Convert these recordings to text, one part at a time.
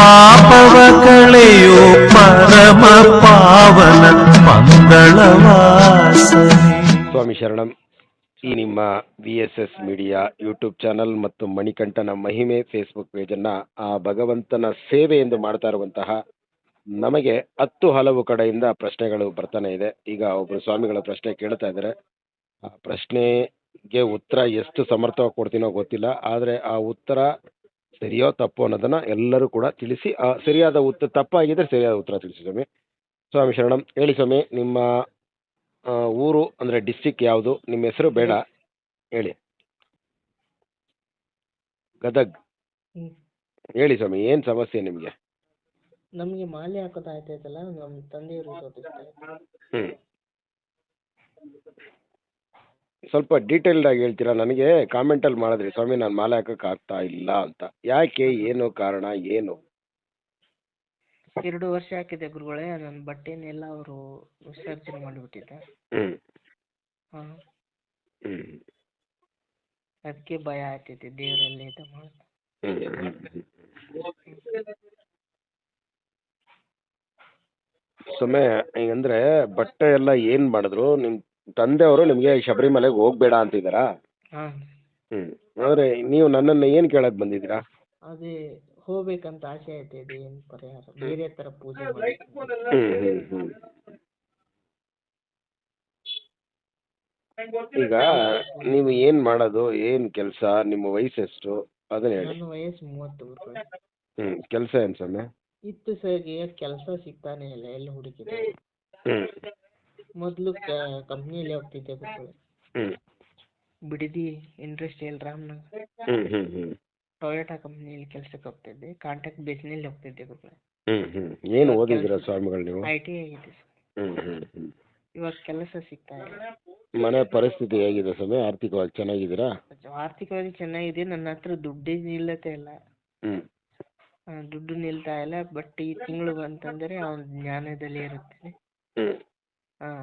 ಪಾಪವ ಕಳೆಯೋ ಪರಮ ಪಾವನ ಮಂಗಳವಾಸನೆ. ಸ್ವಾಮಿ ಶರಣಂ, ಈ ನಿಮ್ಮ V S S media YouTube channel ಮತ್ತು ಮಣಿಕಂಠನ ಮಹಿಮೆ ಫೇಸ್ಬುಕ್ ಪೇಜನ್ನು ಆ ಭಗವಂತನ ಸೇವೆ ಎಂದು ಮಾಡ್ತಾ ಇರುವಂತಹ ನಮಗೆ ಹತ್ತು ಹಲವು ಕಡೆಯಿಂದ ಪ್ರಶ್ನೆಗಳು ಬರ್ತಾನೆ ಇದೆ. ಈಗ ಒಬ್ಬರು ಸ್ವಾಮಿಗಳ ಪ್ರಶ್ನೆ ಕೇಳ್ತಾ ಇದ್ದಾರೆ. ಆ ಪ್ರಶ್ನೆಗೆ ಉತ್ತರ ಎಷ್ಟು ಸಮರ್ಥವಾಗಿ ಕೊಡ್ತೀನೋ ಗೊತ್ತಿಲ್ಲ. ಆದರೆ ಆ ಉತ್ತರ ಸರಿಯೋ ತಪ್ಪು ಅನ್ನೋದನ್ನ ಎಲ್ಲರೂ ಕೂಡ ತಿಳಿಸಿ ಸರಿಯಾದ ಉತ್ತರ ತಪ್ಪಾಗಿದ್ರೆ ಸರಿಯಾದ ಉತ್ತರ ತಿಳಿಸಿ ಸ್ವಾಮಿ. ಸ್ವಾಮಿ ಶರಣಂ ಹೇಳಿ ಸ್ವಾಮಿ ನಿಮ್ಮ ಊರು ಅಂದರೆ ಡಿಸ್ಟಿಕ್ ಯಾವುದು? ನಿಮ್ಮ ಹೆಸರು ಬೇಡ. ಹೇಳಿ. ಗದಗ್. ಹೇಳಿ ಸ್ವಾಮಿ ಏನು ಸಮಸ್ಯೆ ನಿಮಗೆ? ನಮಗೆ ಮಾಲೆ ಹಾಕೋದು ಆಯ್ತಾಯ್ತಲ್ಲ ನಮ್ಮ ತಂದೆಯವರು ಹ್ಮ್. ಹ್ಞೂ ಸ್ವಲ್ಪ ಡೀಟೇಲ್ಡ್ ಆಗಿ ಹೇಳ್ತೀರಾ? ನನಗೆ ಕಾಮೆಂಟಲ್ಲಿ ಮಾಡಿದ್ರಿ ಸ್ವಾಮಿ ನಾನು ಮಾಲೆ ಹಾಕಕ್ಕೆ ಆಗ್ತಾ ಇಲ್ಲ ಅಂತ. ಯಾಕೆ ಏನು ಕಾರಣ ಏನು? ಎರಡು ವರ್ಷ ಹಾಕಿದೆ ಗುರುಗಳೇ ನನ್ನ ಬಟ್ಟೆನೆಲ್ಲ ಅವರು ವಿಸರ್ಜನೆ ಮಾಡಿಬಿಟ್ಟಿದ್ದೆ. ಹ್ಞೂ ಹಾಂ. ಹ್ಞೂ ಅದಕ್ಕೆ ಭಯ ಆಗ್ತೈತೆ ದೇವರಲ್ಲಿ ಇದು ಮಾಡಿ ಹ್ಞೂ ಸುಮ್ಮನೆ ಈಗಂದ್ರೆ ಬಟ್ಟೆ ಎಲ್ಲ ಏನು ಮಾಡಿದ್ರು ನಿಮ್ಮ ತಂದೆಯವರು ನಿಮಗೆ ಶಬರಿಮಲೆಗೆ ಹೋಗ್ಬೇಡ ಅಂತಿದ್ದಾರಾ? ಹಾಂ. ಹ್ಞೂ ಆದರೆ ನೀವು ನನ್ನನ್ನು ಏನು ಕೇಳಕ್ ಬಂದಿದ್ದೀರಾ? ಅದೇ ಹೋಗ್ಬೇಕಂತ ಆಸೆ ಐತೆ ಇದು ಏನು ಪರಿಹಾರ? ಬೇರೆ ತರ ಪೂಜೆ ಮಾಡಿ ಹ್ಞೂ ಹ್ಞೂ ಹ್ಞೂ ಈಗ ನೀವು ಏನು ಮಾಡೋದು ಏನು ಕೆಲಸ ನಿಮ್ಮ ವಯಸ್ಸು ಎಷ್ಟು? ಅದನ್ನ ಹೇಳಿ. ನನ್ನ ವಯಸ್ಸು ಮೂವತ್ತು ಹ್ಮ್ ಹ್ಞೂ ಕೆಲಸ ಏನು ಸ್ವಾಮಿ ಇತ್ತು ಸರಿಗೆ ಕೆಲಸ ಸಿಗ್ತಾನೆ ಇಲ್ಲ ಎಲ್ಲಿ ಹುಡುಕಿದೆ. ಹ್ಞೂ ಮೊದಲು ಕಂಪ್ನಿಯಲ್ಲಿ ಹೋಗ್ತಿದ್ದೆ ಗುರುಗಳೇ ಹ್ಞೂ ಬಿಡದಿ ಇಂಡಸ್ಟ್ರಿಯಲ್ ರಾಮನಗರ. ಹ್ಞೂ ಟೊಯೋಟಾ ಕಂಪ್ನಿಯಲ್ಲಿ ಕೆಲಸಕ್ಕೆ ಹೋಗ್ತಿದ್ದೆ ಕಾಂಟ್ರಾಕ್ಟ್ ಬೇಸ್ನಲ್ಲಿ ಹೋಗ್ತಿದ್ದೆ ಗುರುಗಳೇ ಏನು ಓದಿದ್ದೀರಾ ಸ್ವಾಮಿಗಳು ನೀವು? ಐ ಟಿ ಆಗಿದೆ ಸರ್. ಇವಾಗ ಕೆಲಸ ಸಿಗ್ತಾ ಇಲ್ಲ ಮನೆ ಪರಿಸ್ಥಿತಿ ಹೇಗಿದೆ ಸ್ವಾಮಿ? ಆರ್ಥಿಕವಾಗಿ ಚೆನ್ನಾಗಿದ್ದೀರಾ? ಆರ್ಥಿಕವಾಗಿ ಚೆನ್ನಾಗಿದೆ. ನನ್ನ ಹತ್ರ ದುಡ್ಡೇ ನಿಲ್ಲತ್ತೆ ಇಲ್ಲ. ಆ, ದುಡ್ಡು ನಿಲ್ತಾ ಇಲ್ಲ. ಬಟ್ ಈ ತಿಂಗಳು ಬಂತಂದರೆ ಅವನ ಜ್ಞಾನದಲ್ಲಿ ಇರುತ್ತೆ. ಹಾಂ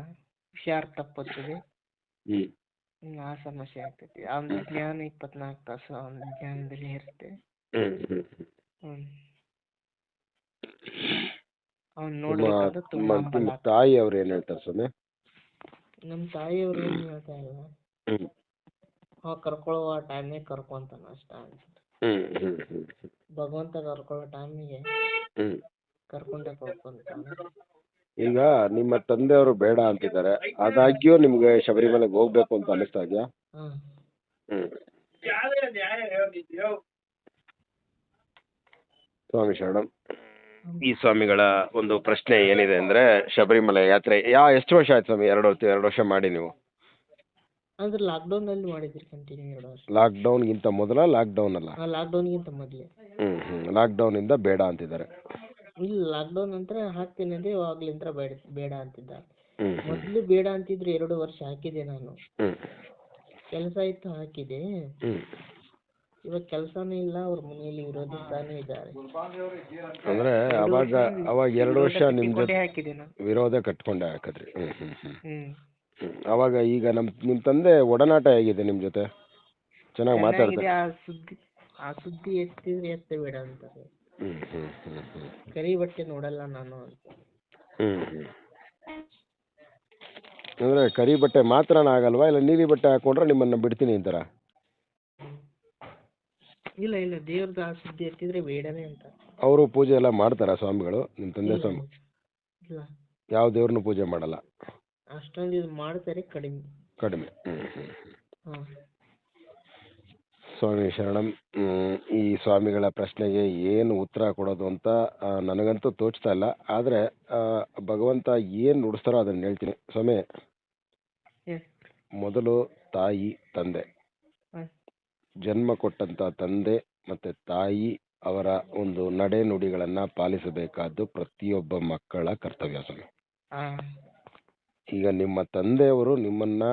ಹುಷಾರು ತಪ್ಪುತ್ತದೆ. ಹ್ಮ್, ಆ ಸಮಸ್ಯೆ ಆಗ್ತೈತಿ. ಅವನ ಜ್ಞಾನ ಇಪ್ಪತ್ನಾಲ್ಕು ತಾಸು ಅವನ ಜ್ಞಾನದಲ್ಲಿ ಇರುತ್ತೆ. ಹ್ಮ್ ತುಂಬಾ ಅವ್ನು ನಿಮ್ಮ ನಿಮ್ಮ ನಿಮ್ಮ ತಾಯಿ ಅವ್ರು ಏನ್ ಹೇಳ್ತಾರೆ ಸ್ವಾಮಿ? ನಮ್ಮ ತಾಯಿಯವ್ರು ಏನು ಹೇಳ್ತಾ ಇಲ್ಲ ಹ್ಞೂ ಅವ ಕರ್ಕೊಳ್ಳುವ ಟೈಮ್ನಾಗ ಕರ್ಕೊಂತಾನ ಅಷ್ಟ ಹ್ಞೂ ಹ್ಮ್ ಹ್ಮ್ ಭಗವಂತ ಕರ್ಕೊಳ್ಳೋ ಟೈಮಿಗೆ ಹ್ಞೂ ಕರ್ಕೊಂಡೇ ಕರ್ಕೊಂತಾನೆ. ಈಗ ನಿಮ್ಮ ತಂದೆಯವರು ಬೇಡ ಅಂತಿದ್ದಾರೆ. ಆದಾಗ್ಯೂ ನಿಮಗೆ ಶಬರಿಮಲೆಗೆ ಹೋಗ್ಬೇಕು ಅಂತ ಅನಿಸ್ತಾ ಇದೆಯಾ? ಹಾಂ ಹ್ಞೂ ಸ್ವಾಮಿ ಶರಣಂ. ಈ ಸ್ವಾಮಿಗಳ ಒಂದು ಪ್ರಶ್ನೆ ಏನಿದೆ ಅಂದ್ರೆ ಶಬರಿಮಲೆ ಯಾತ್ರೆ ಯಾ ಎಷ್ಟು ವರ್ಷ ಆಯ್ತು ಸ್ವಾಮಿ? ಎರಡು ವರ್ಷ ಎರಡು ವರ್ಷ ಮಾಡಿ ನೀವು. ಅಂದ್ರೆ ಲಾಕ್ಡೌನಲ್ಲಿ ಮಾಡಿದ್ರಿ ಕಂಟಿನ್ಯೂ ಎರಡು ವರ್ಷ. ಲಾಕ್ಡೌನ್ಗಿಂತ ಮೊದಲ ಲಾಕ್ಡೌನ್ ಅಲ್ಲ? ಲಾಕ್ಡೌನ್ಗಿಂತ ಮೊದಲೇ. ಹ್ಞೂ ಡೌನ್ ಲಾಕ್ಡೌನಿಂದ ಬೇಡ ಅಂತಿದ್ದಾರೆ. ಇಲ್ಲ ಲಾಕ್ಡೌನ್ ನಂತರ ಹಾಕ್ತೀನಿ ಅಂದ್ರೆ ಇವಾಗ್ಲಿಂದ ಬೇಡ ಬೇಡ ಅಂತಿದ್ದ ಮೊದ್ಲು ಬೇಡ ಅಂತಿದ್ರು ಎರಡು ವರ್ಷ ಹಾಕಿದೆ ನಾನು. ಕೆಲಸ ಇತ್ತು ಹಾಕಿದೆ. ಇವಾಗ ಕೆಲಸನೂ ಇಲ್ಲ ಅವ್ರ ಮನೆಯಲ್ಲಿ ವಿರೋಧಿಸ್ತಾನೆ ಇದ್ದಾರೆ. ಅಂದ್ರೆ ಅವಾಗ ಅವಾಗ ಎರಡು ವರ್ಷ ನಿಮ್ ಜೊತೆ ಹಾಕಿದೆ ನಾನು. ವಿರೋಧ ಕಟ್ಕೊಂಡೆ ಹಾಕಿದ್ರಿ. ಅವಾಗ ಈಗ ನಮ್ ನಿಮ್ ತಂದೆ ಒಡನಾಟ ಹೇಗಿದೆ ನಿಮ್ ಜೊತೆ? ಚೆನ್ನಾಗಿ ಮಾತಾಡ್ತಾರೆ ಆ ಸುದ್ದಿ ಆ ಸುದ್ದಿ ಎತ್ತಿದ್ರೆ ಎತ್ತ ಬೇಡ ಅಂತಾರೆ. ಕರಿ ಬಟ್ಟೆ ನೋಡಲ್ಲ ನಾನು ಅಂತ. ಅಂದರೆ ಕರಿ ಬಟ್ಟೆ ಮಾತ್ರನ ಆಗಲ್ವಾ? ಇಲ್ಲ ನೀಲಿ ಬಟ್ಟೆ ಹಾಕೊಂಡ್ರೆ ನಿಮ್ಮನ್ನ ಬಿಡ್ತೀನಿ ಅಂತಾರ? ಇಲ್ಲ ಇಲ್ಲ ದೇವ್ರದ್ದು ಆ ಸುದ್ದಿ ಎತ್ತಿದ್ರೆ ಬೇಡನೇ ಅಂತ. ಅವರು ಪೂಜೆ ಎಲ್ಲ ಮಾಡ್ತಾರಾ ಸ್ವಾಮಿಗಳು? ನಿಮ್ಮ ತಂದೆ ಸ್ವಾಮಿ? ಇಲ್ಲ. ಯಾವ ದೇವ್ರನ್ನೂ ಪೂಜೆ ಮಾಡಲ್ಲ? ಅಷ್ಟೊಂದು ಇದು ಮಾಡ್ತಾರೆ ಕಡಿಮೆ. ಕಡಿಮೆ. ಹ್ಮ್ ಹ್ಮ್. ಹಾಂ. ಸ್ವಾಮಿ ಶರಣಂ ಈ ಸ್ವಾಮಿಗಳ ಪ್ರಶ್ನೆಗೆ ಏನು ಉತ್ತರ ಕೊಡೋದು ಅಂತ ನನಗಂತೂ ತೋಚ್ತಾ ಇಲ್ಲ. ಆದರೆ ಭಗವಂತ ಏನು ನುಡಿಸ್ತಾರೋ ಅದನ್ನು ಹೇಳ್ತೀನಿ. ಸ್ವಾಮಿ ಮೊದಲು ತಾಯಿ ತಂದೆ. ಜನ್ಮ ಕೊಟ್ಟಂಥ ತಂದೆ ಮತ್ತು ತಾಯಿ ಅವರ ಒಂದು ನಡೆ ನುಡಿಗಳನ್ನು ಪಾಲಿಸಬೇಕಾದ್ದು ಪ್ರತಿಯೊಬ್ಬ ಮಕ್ಕಳ ಕರ್ತವ್ಯ ಸ್ವಾಮಿ. ಈಗ ನಿಮ್ಮ ತಂದೆಯವರು ನಿಮ್ಮನ್ನು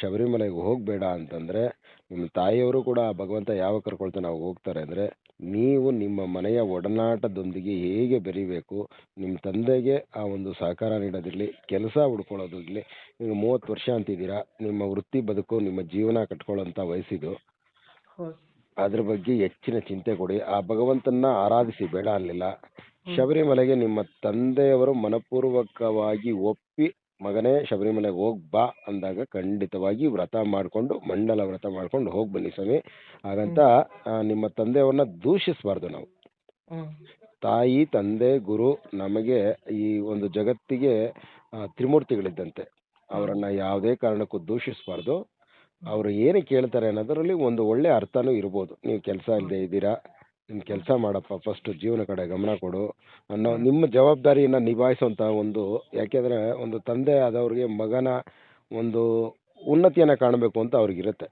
ಶಬರಿಮಲೆಗೆ ಹೋಗಬೇಡ ಅಂತಂದರೆ ನಿಮ್ಮ ತಾಯಿಯವರು ಕೂಡ ಆ ಭಗವಂತ ಯಾವ ಕರ್ಕೊಳ್ತಾನೆ ಅವಾಗ ಹೋಗ್ತಾರೆ ಅಂದರೆ ನೀವು ನಿಮ್ಮ ಮನೆಯ ಒಡನಾಟದೊಂದಿಗೆ ಹೇಗೆ ಬೆರಿಬೇಕು ನಿಮ್ಮ ತಂದೆಗೆ ಆ ಒಂದು ಸಹಕಾರ ನೀಡೋದಿರಲಿ ಕೆಲಸ ಹುಡ್ಕೊಳ್ಳೋದಿರಲಿ ನೀವು ಮೂವತ್ತು ವರ್ಷ ಅಂತಿದ್ದೀರಾ ನಿಮ್ಮ ವೃತ್ತಿ ಬದುಕು ನಿಮ್ಮ ಜೀವನ ಕಟ್ಕೊಳ್ಳೋಂಥ ವಯಸ್ಸಿದು ಹೌದು. ಅದ್ರ ಬಗ್ಗೆ ಹೆಚ್ಚಿನ ಚಿಂತೆ ಕೊಡಿ. ಆ ಭಗವಂತನ ಆರಾಧಿಸಿ ಬೇಡ ಅಲ್ಲಿಲ್ಲ. ಶಬರಿಮಲೆಗೆ ನಿಮ್ಮ ತಂದೆಯವರು ಮನಪೂರ್ವಕವಾಗಿ ಒಪ್ಪಿ ಮಗನೇ ಶಬರಿಮಲೆಗೆ ಹೋಗಿ ಬಾ ಅಂದಾಗ ಖಂಡಿತವಾಗಿ ವ್ರತ ಮಾಡಿಕೊಂಡು ಮಂಡಲ ವ್ರತ ಮಾಡ್ಕೊಂಡು ಹೋಗಿ ಬನ್ನಿ ಸ್ವಾಮಿ. ಹಾಗಂತ ಆ, ನಿಮ್ಮ ತಂದೆಯವ್ರನ್ನ ದೂಷಿಸಬಾರ್ದು ನಾವು. ಹ್ಮ್. ತಾಯಿ ತಂದೆ ಗುರು ನಮಗೆ ಈ ಒಂದು ಜಗತ್ತಿಗೆ ಆ, ತ್ರಿಮೂರ್ತಿಗಳಿದ್ದಂತೆ. ಅವರನ್ನ ಯಾವುದೇ ಕಾರಣಕ್ಕೂ ದೂಷಿಸಬಾರ್ದು. ಅವರು ಏನು ಕೇಳ್ತಾರೆ ಅನ್ನೋದರಲ್ಲಿ ಒಂದು ಒಳ್ಳೆ ಅರ್ಥನೂ ಇರ್ಬೋದು. ನೀವು ಕೆಲಸ ಇಲ್ಲದೆ ಇದ್ದೀರಾ ನಿಮ್ಮ ಕೆಲಸ ಮಾಡಪ್ಪ ಫಸ್ಟ್ ಜೀವನ ಕಡೆ ಗಮನ ಕೊಡು. ಅನ್ನೋ ನಿಮ್ಮ ಜವಾಬ್ದಾರಿಯನ್ನು ನಿಭಾಯಿಸುವಂಥ ಒಂದು ಯಾಕೆಂದರೆ ಒಂದು ತಂದೆ ಆದವ್ರಿಗೆ ಮಗನ ಒಂದು ಉನ್ನತಿಯನ್ನು ಕಾಣಬೇಕು ಅಂತ ಅವ್ರಿಗಿರುತ್ತೆ.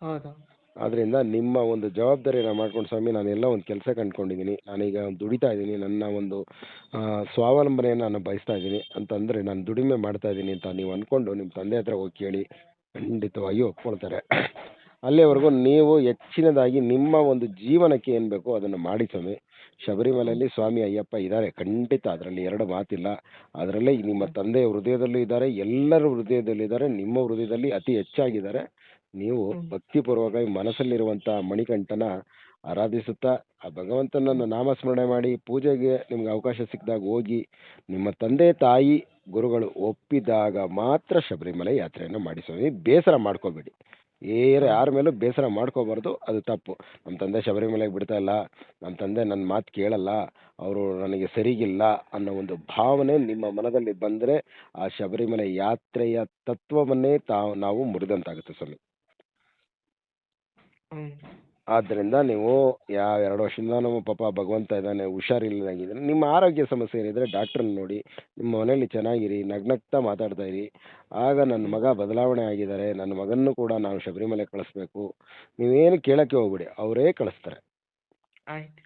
ಹೌದು. ಆದ್ದರಿಂದ ನಿಮ್ಮ ಒಂದು ಜವಾಬ್ದಾರಿಯನ್ನ ಮಾಡ್ಕೊಂಡು ಸ್ವಾಮಿ ನಾನೆಲ್ಲ ಒಂದು ಕೆಲಸ ಕಂಡ್ಕೊಂಡಿದ್ದೀನಿ ನಾನೀಗ ದುಡಿತಾ ಇದ್ದೀನಿ ನನ್ನ ಒಂದು ಆ, ಸ್ವಾವಲಂಬನೆಯನ್ನು ನಾನು ಬಯಸ್ತಾ ಇದ್ದೀನಿ ಅಂತಂದರೆ ನಾನು ದುಡಿಮೆ ಮಾಡ್ತಾ ಇದ್ದೀನಿ ಅಂತ ನೀವು ಅಂದ್ಕೊಂಡು ನಿಮ್ಮ ತಂದೆ ಹತ್ರ ಹೋಗಿ ಕೇಳಿ ಖಂಡಿತವಾಗಿಯೂ ಒಪ್ಕೊಳ್ತಾರೆ. ಅಲ್ಲಿವರೆಗೂ ನೀವು ಹೆಚ್ಚಿನದಾಗಿ ನಿಮ್ಮ ಒಂದು ಜೀವನಕ್ಕೆ ಏನು ಬೇಕೋ ಅದನ್ನು ಮಾಡಿ ಸ್ವಾಮಿ. ಶಬರಿಮಲೆಯಲ್ಲಿ ಸ್ವಾಮಿ ಅಯ್ಯಪ್ಪ ಇದ್ದಾರೆ. ಖಂಡಿತ ಅದರಲ್ಲಿ ಎರಡು ಮಾತಿಲ್ಲ. ಅದರಲ್ಲೇ ನಿಮ್ಮ ತಂದೆಯ ಹೃದಯದಲ್ಲೂ ಇದ್ದಾರೆ. ಎಲ್ಲರ ಹೃದಯದಲ್ಲಿದ್ದಾರೆ ನಿಮ್ಮ ಹೃದಯದಲ್ಲಿ ಅತಿ ಹೆಚ್ಚಾಗಿದ್ದಾರೆ. ನೀವು. ಭಕ್ತಿಪೂರ್ವಕವಾಗಿ ಮನಸ್ಸಲ್ಲಿರುವಂಥ ಮಣಿಕಂಠನ ಆರಾಧಿಸುತ್ತಾ ಆ ಭಗವಂತನನ್ನು ನಾಮಸ್ಮರಣೆ ಮಾಡಿ ಪೂಜೆಗೆ ನಿಮ್ಗೆ ಅವಕಾಶ ಸಿಕ್ಕಿದಾಗ ಹೋಗಿ ನಿಮ್ಮ ತಂದೆ ತಾಯಿ ಗುರುಗಳು ಒಪ್ಪಿದಾಗ ಮಾತ್ರ ಶಬರಿಮಲೆ ಯಾತ್ರೆಯನ್ನು ಮಾಡಿ ಸ್ವಾಮಿ. ಬೇಸರ ಮಾಡ್ಕೋಬೇಡಿ. ಏರ ಯಾರ ಮೇಲೂ ಬೇಸರ ಮಾಡ್ಕೋಬಾರ್ದು, ಅದು ತಪ್ಪು. ನಮ್ಮ ತಂದೆ ಶಬರಿಮಲೆಗೆ ಬಿಡ್ತಾ ಇಲ್ಲ ನಮ್ಮ ತಂದೆ ನನ್ನ ಮಾತು ಕೇಳಲ್ಲ, ಅವರು ನನಗೆ ಸರಿಗಿಲ್ಲ ಅನ್ನೋ ಒಂದು ಭಾವನೆ ನಿಮ್ಮ ಮನದಲ್ಲಿ ಬಂದರೆ ಆ ಶಬರಿಮಲೆ ಯಾತ್ರೆಯ ತತ್ವವನ್ನೇ ತಾವು, ನಾವು ಮುರಿದಂತಾಗುತ್ತೆ ಸ್ವಾಮಿ. ಆದ್ದರಿಂದ ನೀವು ಯಾವ ಎರಡು ವರ್ಷದಿಂದ ನಮ್ಮ ಪಾಪ ಭಗವಂತ ಇದ್ದಾನೆ ಹುಷಾರಿಲ್ಲದಾಗಿದ್ದಾನೆ ನಿಮ್ಮ ಆರೋಗ್ಯ ಸಮಸ್ಯೆ ಏನಿದ್ರೆ ಡಾಕ್ಟ್ರನ್ನ ನೋಡಿ ನಿಮ್ಮ ಮನೇಲಿ ಚೆನ್ನಾಗಿರಿ ನಗ್ನಗ್ತಾ ಮಾತಾಡ್ತಾ ಇರಿ. ಆಗ ನನ್ನ ಮಗ ಬದಲಾವಣೆ ಆಗಿದ್ದಾರೆ ನನ್ನ ಮಗನ್ನು ಕೂಡ ನಾವು ಶಬರಿಮಲೆ ಕಳಿಸ್ಬೇಕು. ನೀವೇನು ಕೇಳೋಕ್ಕೆ ಹೋಗ್ಬಿಡಿ ಅವರೇ ಕಳಿಸ್ತಾರೆ. ಆಯ್ತು.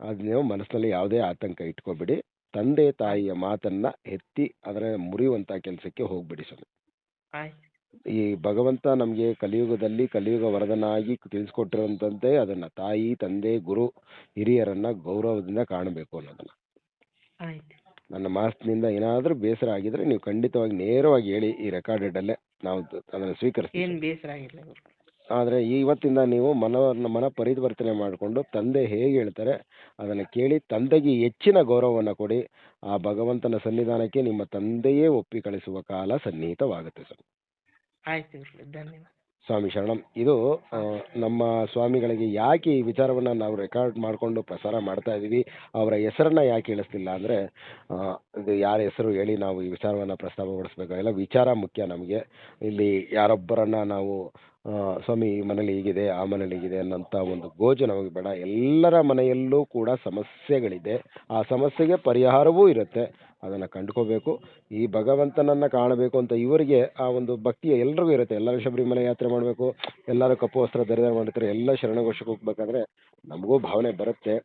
ಅದು ನೀವು ಮನಸ್ಸಿನಲ್ಲಿ ಯಾವುದೇ ಆತಂಕ ಇಟ್ಕೋಬೇಡಿ. ತಂದೆ ತಾಯಿಯ ಮಾತನ್ನು ಎತ್ತಿ ಅದರ ಮುರಿಯುವಂಥ ಕೆಲಸಕ್ಕೆ ಹೋಗ್ಬಿಡಿ ಸ್ವಾಮಿ. ಆಯ್ತು. ಈ ಭಗವಂತ ನಮಗೆ ಕಲಿಯುಗದಲ್ಲಿ ಕಲಿಯುಗ ವರದನಾಗಿ ತಿಳಿಸ್ಕೊಟ್ಟಿರುವಂಥದ್ದೇ ಅದನ್ನು ತಾಯಿ ತಂದೆ ಗುರು ಹಿರಿಯರನ್ನ ಗೌರವದಿಂದ ಕಾಣಬೇಕು ಅನ್ನೋದನ್ನು. ಆಯ್ತು. ನನ್ನ ಮಾತಿನಿಂದ ಏನಾದರೂ ಬೇಸರ ಆಗಿದ್ರೆ ನೀವು ಖಂಡಿತವಾಗಿ ನೇರವಾಗಿ ಹೇಳಿ ಈ ರೆಕಾರ್ಡೆಡಲ್ಲೇ ನಾವು ಅದನ್ನು ಸ್ವೀಕರಿಸ್ತೀವಿ. ಏನು ಬೇಸರ ಆಗಿಲ್ಲ ಗುರು ಆದರೆ ಇವತ್ತಿಂದ ನೀವು ಮನವನ್ನು ಮನ ಪರಿವರ್ತನೆ ಮಾಡಿಕೊಂಡು ತಂದೆ ಹೇಗೆ ಹೇಳ್ತಾರೆ ಅದನ್ನು ಕೇಳಿ ತಂದೆಗೆ ಹೆಚ್ಚಿನ ಗೌರವವನ್ನು ಕೊಡಿ. ಆ ಭಗವಂತನ ಸನ್ನಿಧಾನಕ್ಕೆ ನಿಮ್ಮ ತಂದೆಯೇ ಒಪ್ಪಿ ಕಳಿಸುವ ಕಾಲ ಸನ್ನಿಹಿತವಾಗುತ್ತೆ ಸರ್. ಆಯ್ತು ಸ್ವಾಮಿ ಶರಣಂ, ಇದು ನಮ್ಮ ಸ್ವಾಮಿಗಳಿಗೆ ಯಾಕೆ ಈ ವಿಚಾರವನ್ನು ನಾವು ರೆಕಾರ್ಡ್ ಮಾಡಿಕೊಂಡು ಪ್ರಸಾರ ಮಾಡ್ತಾ ಇದ್ದೀವಿ, ಅವರ ಹೆಸರನ್ನ ಯಾಕೆ ಇಳಿಸ್ತಿಲ್ಲ ಅಂದರೆ ಇದು ಯಾರ ಹೆಸರು ಹೇಳಿ ನಾವು ಈ ವಿಚಾರವನ್ನು ಪ್ರಸ್ತಾಪಪಡಿಸ್ಬೇಕಾಗಿಲ್ಲ ವಿಚಾರ ಮುಖ್ಯ ನಮಗೆ. ಇಲ್ಲಿ ಯಾರೊಬ್ಬರನ್ನ ನಾವು ಸ್ವಾಮಿ ಈ ಮನೇಲಿ ಹೀಗಿದೆ, ಆ ಮನೇಲಿ ಹೀಗಿದೆ ಅನ್ನೋಂಥ ಒಂದು ಗೋಜು ನಮಗೆ ಬೇಡ, ಎಲ್ಲರ ಮನೆಯಲ್ಲೂ ಕೂಡ ಸಮಸ್ಯೆಗಳಿದೆ, ಆ ಸಮಸ್ಯೆಗೆ ಪರಿಹಾರವೂ ಇರುತ್ತೆ. ಅದನ್ನು ಕಂಡುಕೋಬೇಕು. ಈ ಭಗವಂತನನ್ನು ಕಾಣಬೇಕು ಅಂತ ಇವರಿಗೆ ಆ ಒಂದು ಭಕ್ತಿಯ ಎಲ್ಲರಿಗೂ ಇರುತ್ತೆ. ಎಲ್ಲರೂ ಶಬರಿಮಲೆ ಯಾತ್ರೆ ಮಾಡಬೇಕು, ಎಲ್ಲರೂ ಕಪ್ಪು ವಸ್ತ್ರ ಧರಿದಾರ ಮಾಡ್ತಾರೆ, ಎಲ್ಲ ಶರಣಘೋಷಕ್ಕೆ ಹೋಗ್ಬೇಕಂದ್ರೆ ನಮಗೂ ಭಾವನೆ ಬರುತ್ತೆ.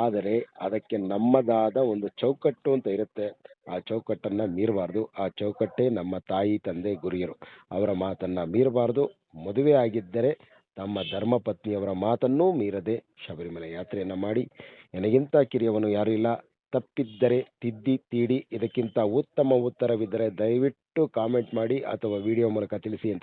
ಆದರೆ ಅದಕ್ಕೆ ನಮ್ಮದಾದ ಒಂದು ಚೌಕಟ್ಟು ಅಂತ ಇರುತ್ತೆ. ಆ ಚೌಕಟ್ಟನ್ನು ಮೀರಬಾರ್ದು. ಆ ಚೌಕಟ್ಟೇ ನಮ್ಮ ತಾಯಿ, ತಂದೆ, ಗುರಿಯರು. ಅವರ ಮಾತನ್ನು ಮೀರಬಾರ್ದು. ಮದುವೆ ಆಗಿದ್ದರೆ ತಮ್ಮ ಧರ್ಮಪತ್ನಿಯವರ ಮಾತನ್ನೂ ಮೀರದೆ ಶಬರಿಮಲೆ ಯಾತ್ರೆಯನ್ನು ಮಾಡಿ. ನನಗಿಂತ ಕಿರಿಯವನು ಯಾರೂ ಇಲ್ಲ. ತಪ್ಪಿದ್ದರೆ ತಿದ್ದಿ ತೀಡಿ. ಇದಕ್ಕಿಂತ ಉತ್ತಮ ಉತ್ತರವಿದ್ದರೆ ದಯವಿಟ್ಟು ಕಾಮೆಂಟ್ ಮಾಡಿ ಅಥವಾ ವಿಡಿಯೋ ಮೂಲಕ ತಿಳಿಸಿ ಅಂತ.